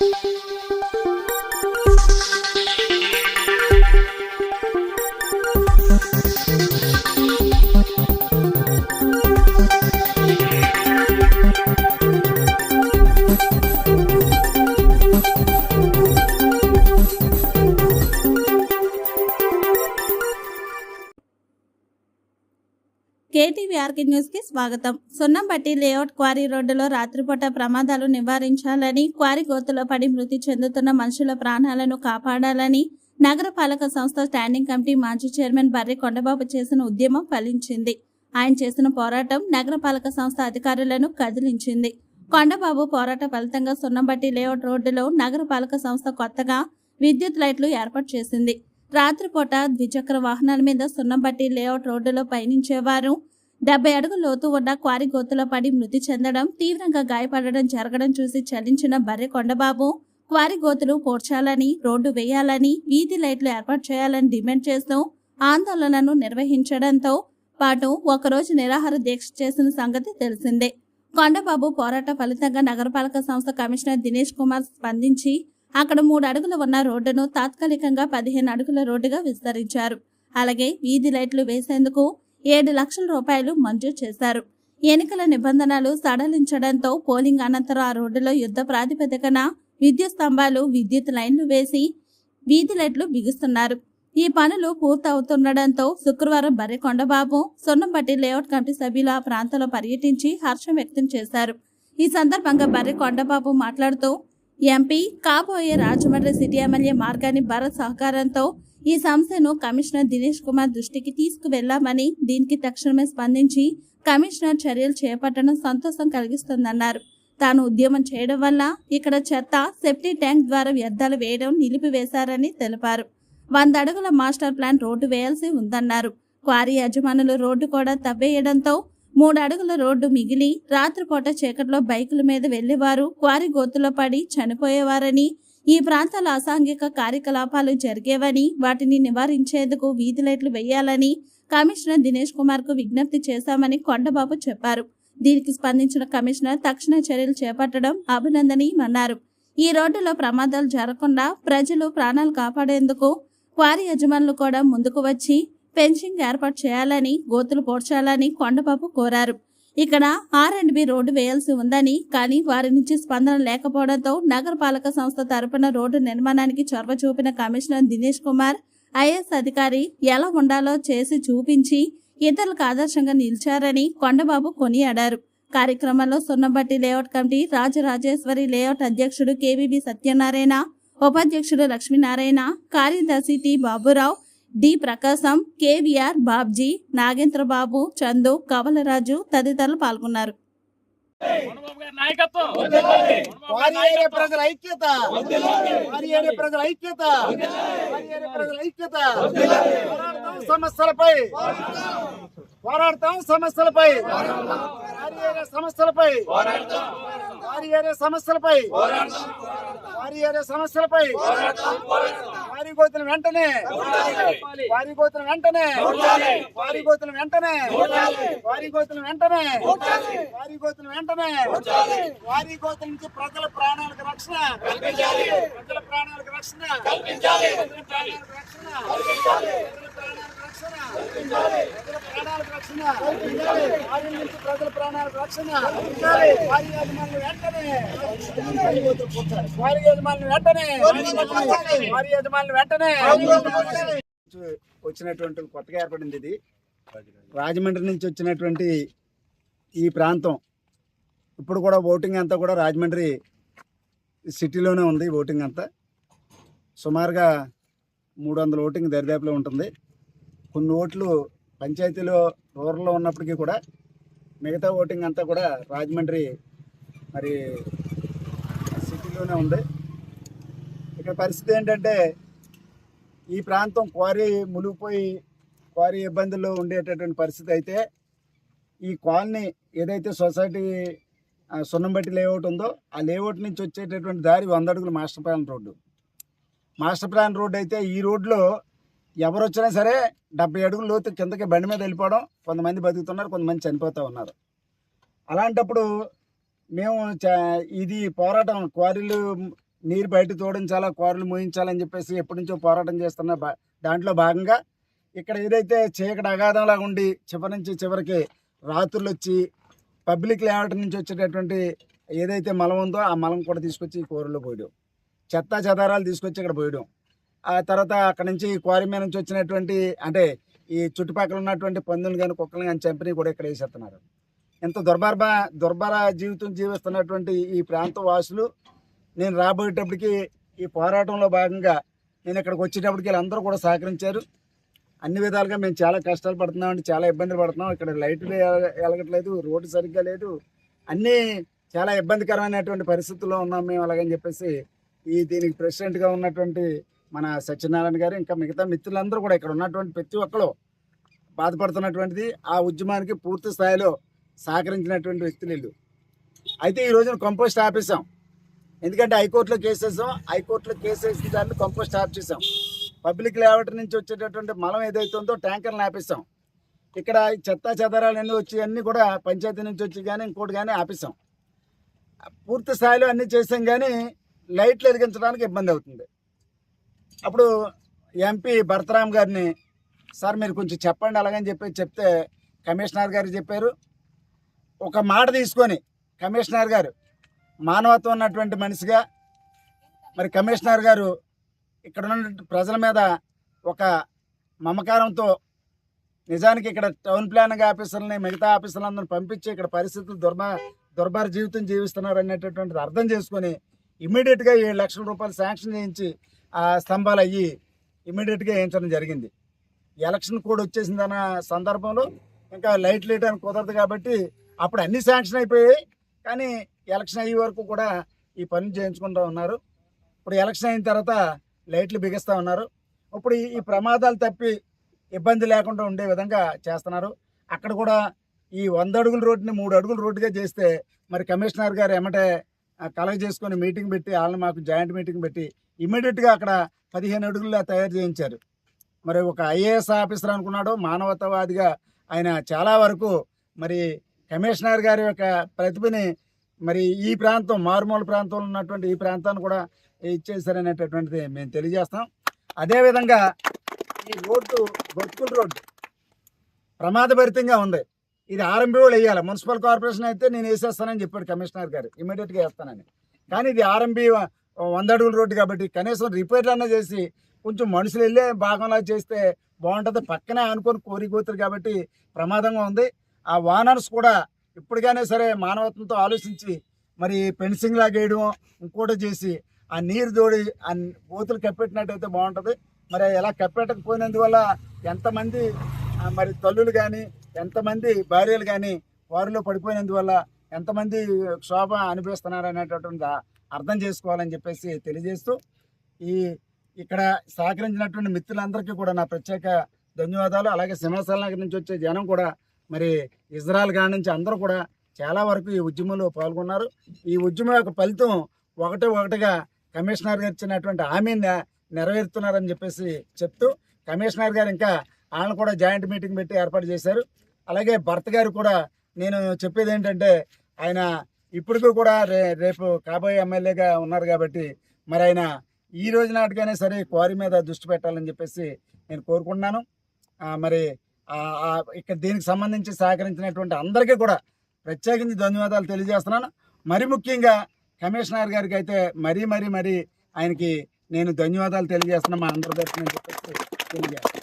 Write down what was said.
thank you KTV RK న్యూస్కి స్వాగతం. Sunnambatti layout quarry రోడ్డులో రాత్రిపూట ప్రమాదాలు నివారించాలని క్వారీ గోతులో పడి మృతి చెందుతున్న మనుషుల ప్రాణాలను కాపాడాలని నగరపాలక సంస్థ స్టాండింగ్ కమిటీ మాజీ చైర్మన్ బర్రి కొండబాబు చేసిన ఉద్యమం ఫలించింది. ఆయన చేసిన పోరాటం నగరపాలక సంస్థ అధికారులను కదిలించింది. కొండబాబు పోరాట ఫలితంగా సున్నంబట్టి లేఅవుట్ రోడ్డులో నగరపాలక సంస్థ కొత్తగా విద్యుత్ లైట్లు ఏర్పాటు చేసింది. రాత్రిపూట ద్విచక్ర వాహనాల మీద సున్నంబట్టి లేఅవుట్ రోడ్డులో పయనించేవారు డెబ్బై అడుగుల లోతు ఉన్న క్వారీ గోతులో పడి మృతి చెందడం తీవ్రంగా గాయపడడం జరగడం చూసి చలించిన బర్రె కొండబాబు క్వారీ గోతులు పోడ్చాలని రోడ్డు వేయాలని వీధి లైట్లు ఏర్పాటు చేయాలని డిమాండ్ చేస్తూ ఆందోళనను నిర్వహించడంతో పాటు ఒకరోజు నిరాహార దీక్ష చేసిన సంగతి తెలిసిందే. కొండబాబు పోరాట ఫలితంగా నగరపాలక సంస్థ కమిషనర్ దినేష్ కుమార్ స్పందించి అక్కడ మూడు అడుగులు ఉన్న రోడ్డును తాత్కాలికంగా పదిహేను అడుగుల రోడ్డుగా విస్తరించారు. అలాగే వీధి లైట్లు వేసేందుకు ఏడు లక్షల రూపాయలు మంజూరు చేశారు. ఎన్నికల నిబంధనలు సడలించడంతో పోలింగ్ అనంతరం ఆ రోడ్డులో యుద్ధ ప్రాతిపదికన విద్యుత్ స్తంభాలు విద్యుత్ లైన్లు వేసి వీధి లైట్లు బిగుస్తున్నారు. ఈ పనులు పూర్తవుతుండటంతో శుక్రవారం బర్రె కొండబాబు సొన్నంపట్టి లేఅవుట్ కమిటీ సభ్యులు ఆ ప్రాంతంలో పర్యటించి హర్షం వ్యక్తం చేశారు. ఈ సందర్భంగా బర్రె కొండబాబు మాట్లాడుతూ ఎంపీ కాబోయే రాజమండ్రి సిటీ ఎమ్మెల్యే మార్గాన్ని భరత్ సహకారంతో ఈ సమస్యను కమిషనర్ దినేష్ కుమార్ దృష్టికి తీసుకువెళ్ళామని దీనికి తక్షణమే స్పందించి కమిషనర్ చర్యలు చేపట్టడం సంతోషం కలిగిస్తుందన్నారు. తాను ఉద్యమం చేయడం వల్ల ఇక్కడ చెత్త సెప్టీ ట్యాంక్ ద్వారా వ్యర్థాలు వేయడం నిలిపివేశారని తెలిపారు. వంద అడుగుల మాస్టర్ ప్లాన్ రోడ్డు వేయాల్సి ఉందన్నారు. క్వారీ యజమానులు రోడ్డు కూడా తవ్వేయడంతో మూడు అడుగుల రోడ్డు మిగిలి రాత్రిపూట చీకట్లో బైకుల మీద వెళ్ళేవారు క్వారీ గోతులో పడి చనిపోయేవారని ఈ ప్రాంతాల అసాంఘిక కార్యకలాపాలు జరిగేవని వాటిని నివారించేందుకు వీధి లైట్లు వేయాలని కమిషనర్ దినేష్ కుమార్కు విజ్ఞప్తి చేశామని కొండబాబు చెప్పారు. దీనికి స్పందించిన కమిషనర్ తక్షణ చర్యలు చేపట్టడం అభినందనీయమన్నారు ఈ రోడ్డులో ప్రమాదాలు జరగకుండా ప్రజలు ప్రాణాలు కాపాడేందుకు క్వారీ యజమానులు కూడా ముందుకు వచ్చి ఫెన్సింగ్ ఏర్పాటు చేయాలని గోతులు పోడ్చాలని కొండబాబు కోరారు. ఇక్కడ ఆర్ అండ్ బి రోడ్డు వేయాల్సి ఉందని కానీ వారి నుంచి స్పందన లేకపోవడంతో నగరపాలక సంస్థ తరపున రోడ్డు నిర్మాణానికి చొరవ చూపిన కమిషనర్ దినేష్ కుమార్ ఐఏఎస్ అధికారి ఎలా ఉండాలో చేసి చూపించి ఇతరులకు ఆదర్శంగా నిలిచారని కొండబాబు కొనియాడారు. కార్యక్రమంలో Sunnabatti layout committee Rajarajeswari layout అధ్యక్షుడు కేవీబీ సత్యనారాయణ ఉపాధ్యక్షుడు లక్ష్మీనారాయణ కార్యదర్శి T Baburao D Prakasam KVR Babji Nagendrababu Chandu Kavalaraju తదితరులు పాల్గొన్నారు. ప్రజల ఐక్యత! ప్రజల ఐక్యత! ప్రజల ఐక్యత! పోరాడతాం సమస్యలపై! పోరాడతాం సమస్యలపై! సమస్యలపై! వారి ఏరియా సమస్యలపై! వారి ఏరియా సమస్యలపై! వారి గోతుల వెంటనే. వారి గోతుల వెంటనే. వారి గోతుల వెంటనే. వారి గోతుల వెంటనే. వారి గోతుల వెంటనే. వారి గోతుల నుంచి ప్రజల ప్రాణాలకు రక్షణ. ప్రజల ప్రాణాలకు రక్షణ. ప్రజల ప్రాణాలకు రక్షణ. ప్రజల ప్రాణాలకు రక్షణ. ప్రజల ప్రాణాలకు రక్షణ. వారి నుంచి ప్రజల ప్రాణాలకు రక్షణ. వారి యజమానులు వెంటనే. వారి యజమానులు వెంటనే. వారి యజమానులు వెంటనే వచ్చినటువంటి కొత్తగా ఏర్పడింది ఇది. రాజమండ్రి నుంచి వచ్చినటువంటి ఈ ప్రాంతం. ఇప్పుడు కూడా ఓటింగ్ అంతా కూడా రాజమండ్రి సిటీలోనే ఉంది ఓటింగ్ అంతా. సుమారుగా మూడు వందల ఓటింగ్ దరిదాపులో ఉంటుంది. కొన్ని ఓట్లు పంచాయతీలో రూరల్లో ఉన్నప్పటికీ కూడా మిగతా ఓటింగ్ అంతా కూడా రాజమండ్రి మరి సిటీలోనే ఉంది. ఇక్కడ పరిస్థితి ఏంటంటే ఈ ప్రాంతం క్వారీ మునిగిపోయి క్వారీ ఇబ్బందుల్లో ఉండేటటువంటి పరిస్థితి అయితే ఈ కాలనీ ఏదైతే సొసైటీ సున్నంబట్టి లేఅవుట్ ఉందో ఆ లేఅవుట్ నుంచి వచ్చేటటువంటి దారి వంద అడుగులు master plan road. Master plan road అయితే ఈ రోడ్లో ఎవరు వచ్చినా సరే డెబ్బై అడుగులు లోతు కిందకి బండి మీద వెళ్ళిపోవడం కొంతమంది బతుకుతున్నారు కొంతమంది చనిపోతూ ఉన్నారు. అలాంటప్పుడు మేము ఇది పోరాటం క్వారీలు నీరు బయట తోడించాలా కూరలు మోయించాలని చెప్పేసి ఎప్పటి నుంచో పోరాటం చేస్తున్న దాంట్లో భాగంగా ఇక్కడ ఏదైతే చీకటి అగాధంలా ఉండి చివరి నుంచి చివరికి రాత్రులు వచ్చి పబ్లిక్ లేఅవుట్ నుంచి వచ్చేటటువంటి ఏదైతే మలం ఉందో ఆ మలం కూడా తీసుకొచ్చి ఈ కూరలో పోయడం. చెత్త చెదారాలు తీసుకొచ్చి ఇక్కడ పోయడం. ఆ తర్వాత అక్కడ నుంచి క్వారీ మీద నుంచి వచ్చినటువంటి అంటే ఈ చుట్టుపక్కల ఉన్నటువంటి పందులు కానీ కుక్కలు కానీ చంపిని కూడా ఇక్కడ వేసేస్తున్నారు. ఇంత దుర్భర దుర్భర జీవితం జీవిస్తున్నటువంటి ఈ ప్రాంత వాసులు నేను రాబోయేటప్పటికి ఈ పోరాటంలో భాగంగా నేను ఇక్కడికి వచ్చేటప్పటికి వీళ్ళందరూ కూడా సహకరించారు. అన్ని విధాలుగా మేము చాలా కష్టాలు పడుతున్నామండి చాలా ఇబ్బందులు పడుతున్నాం. ఇక్కడ లైట్లు వెలగట్లేదు రోడ్డు సరిగ్గా లేదు. అన్నీ చాలా ఇబ్బందికరమైనటువంటి పరిస్థితుల్లో ఉన్నాం మేము అలాగని చెప్పేసి ఈ దీనికి ప్రెసిడెంట్గా ఉన్నటువంటి మన సత్యనారాయణ గారు ఇంకా మిగతా మిత్రులందరూ కూడా ఇక్కడ ఉన్నటువంటి ప్రతి ఒక్కరు బాధపడుతున్నటువంటిది ఆ ఉద్యమానికి పూర్తి స్థాయిలో సహకరించినటువంటి వ్యక్తులు అయితే ఈ రోజున కంపోస్ట్ ఆపేసాం ఎందుకంటే హైకోర్టులో కేసు వేసాం. హైకోర్టులో కేసు వేసిన దాన్ని కంపోస్ట్ ఆఫ్ చేసాం. పబ్లిక్ లేఅవుట్ నుంచి వచ్చేటటువంటి మలం ఏదైతే ఉందో ట్యాంకర్లు ఆపేసాం ఇక్కడ చెత్త చెదరాలు అన్నీ వచ్చి అన్నీ కూడా పంచాయతీ నుంచి వచ్చి కానీ ఇంకోటి కానీ ఆపేసాం పూర్తి స్థాయిలో అన్నీ చేసాం కానీ లైట్లు వెలిగించడానికి ఇబ్బంది అవుతుంది. అప్పుడు ఎంపీ భరతరామ్ గారిని సార్ మీరు కొంచెం చెప్పండి అలాగని చెప్పి చెప్తే కమిషనర్ గారు చెప్పారు. ఒక మాట తీసుకొని కమిషనర్ గారు మానవత్వం ఉన్నటువంటి మనిషిగా మరి కమిషనర్ గారు ఇక్కడ ఉన్న ప్రజల మీద ఒక మమకారంతో నిజానికి ఇక్కడ టౌన్ ప్లానింగ్ ఆఫీసర్ని మిగతా ఆఫీసర్లందరిని పంపించి ఇక్కడ పరిస్థితులు దుర్మ దుర్భర జీవితం జీవిస్తున్నారు అనేటటువంటిది అర్థం చేసుకొని ఇమీడియట్గా ఏడు లక్షల రూపాయలు శాంక్షన్ చేయించి ఆ స్తంభాలు అయ్యి ఇమీడియట్గా వేయించడం జరిగింది. ఎలక్షన్ కూడా వచ్చేసిందన్న సందర్భంలో ఇంకా లైట్లు వేయడానికి కుదరదు కాబట్టి అప్పుడు అన్ని శాంక్షన్ అయిపోయాయి. కానీ ఎలక్షన్ అయ్యే వరకు కూడా ఈ పనులు చేయించుకుంటూ ఉన్నారు. ఇప్పుడు ఎలక్షన్ అయిన తర్వాత లైట్లు బిగిస్తూ ఉన్నారు. ఇప్పుడు ఈ- ప్రమాదాలు తప్పి ఇబ్బంది లేకుండా ఉండే విధంగా చేస్తున్నారు. అక్కడ కూడా ఈ వంద అడుగుల రోడ్డుని మూడు అడుగుల రోడ్డుగా చేస్తే మరి కమిషనర్ గారు ఎమ్మటే కలెక్ట్ కలగ చేసుకొని మీటింగ్ పెట్టి వాళ్ళని మాకు జాయింట్ మీటింగ్ పెట్టి ఇమ్మీడియట్గా అక్కడ పదిహేను అడుగుల్లో తయారు చేయించారు. మరి ఒక ఐఏఎస్ ఆఫీసర్ అనుకున్నాడు మానవతావాదిగా ఆయన చాలా వరకు మరి కమిషనర్ గారి యొక్క ప్రతిభని మరి ఈ ప్రాంతం మారుమూల ప్రాంతంలో ఉన్నటువంటి ఈ ప్రాంతాన్ని కూడా ఇచ్చేసారనేటటువంటిది మేము తెలియజేస్తాం. అదేవిధంగా ఈ రోడ్డు బతుకుల రోడ్డు ప్రమాదభరితంగా ఉంది. ఇది ఆర్ఎంబీ వాళ్ళు వేయాలి. మున్సిపల్ కార్పొరేషన్ అయితే నేను వేసేస్తానని చెప్పాడు కమిషనర్ గారు. ఇమీడియట్గా వేస్తానని. కానీ ఇది ఆర్ఎంబీ వంద అడుగుల రోడ్డు కాబట్టి కనీసం రిపేర్లు అన్నా చేసి కొంచెం మనుషులు వెళ్ళే భాగంలా చేస్తే బాగుంటుంది. పక్కనే అనుకొని కోరిపోతారు కాబట్టి ప్రమాదంగా ఉంది. ఆ వానర్స్ కూడా ఇప్పటికైనా సరే మానవత్వంతో ఆలోచించి మరి పెన్సింగ్ లాగా వేయడం ఇంకోటి చేసి ఆ నీరు తోడి ఆ బూతులు కప్పెట్టినట్టయితే బాగుంటుంది. మరి ఎలా కప్పెట్టకపోయినందువల్ల ఎంతమంది మరి తల్లులు కానీ ఎంతమంది భార్యలు కానీ వారిలో పడిపోయినందువల్ల ఎంతమంది క్షోభ అనిపిస్తున్నారు అనేటటువంటి అర్థం చేసుకోవాలని చెప్పేసి తెలియజేస్తూ ఈ ఇక్కడ సహకరించినటువంటి మిత్రులందరికీ కూడా నా ప్రత్యేక ధన్యవాదాలు. అలాగే సింహాచల నగర్ నుంచి వచ్చే జనం కూడా మరి ఇజ్రాయల్ కాడి నుంచి అందరూ కూడా చాలా వరకు ఈ ఉద్యమంలో పాల్గొన్నారు. ఈ ఉద్యమం యొక్క ఫలితం ఒకటి ఒకటిగా కమిషనర్ గారు ఇచ్చినటువంటి హామీని నెరవేరుతున్నారని చెప్పేసి చెప్తూ కమిషనర్ గారు ఇంకా వాళ్ళని కూడా జాయింట్ మీటింగ్ పెట్టి ఏర్పాటు చేశారు. అలాగే భర్త గారు కూడా నేను చెప్పేది ఏంటంటే ఆయన ఇప్పటికీ కూడా రే రేపు కాబోయే ఎమ్మెల్యేగా ఉన్నారు కాబట్టి మరి ఆయన ఈ రోజు నాటికైనా సరే క్వారీ మీద దృష్టి పెట్టాలని చెప్పేసి నేను కోరుకుంటున్నాను. మరి ఇక్కడ దీనికి సంబంధించి సహకరించినటువంటి అందరికీ కూడా ప్రత్యేకించి ధన్యవాదాలు తెలియజేస్తున్నాను. మరి ముఖ్యంగా కమిషనర్ గారికి అయితే మరీ మరీ మరీ ఆయనకి నేను ధన్యవాదాలు తెలియజేస్తున్నా మా అందరి తరఫున తెలియజేస్తాను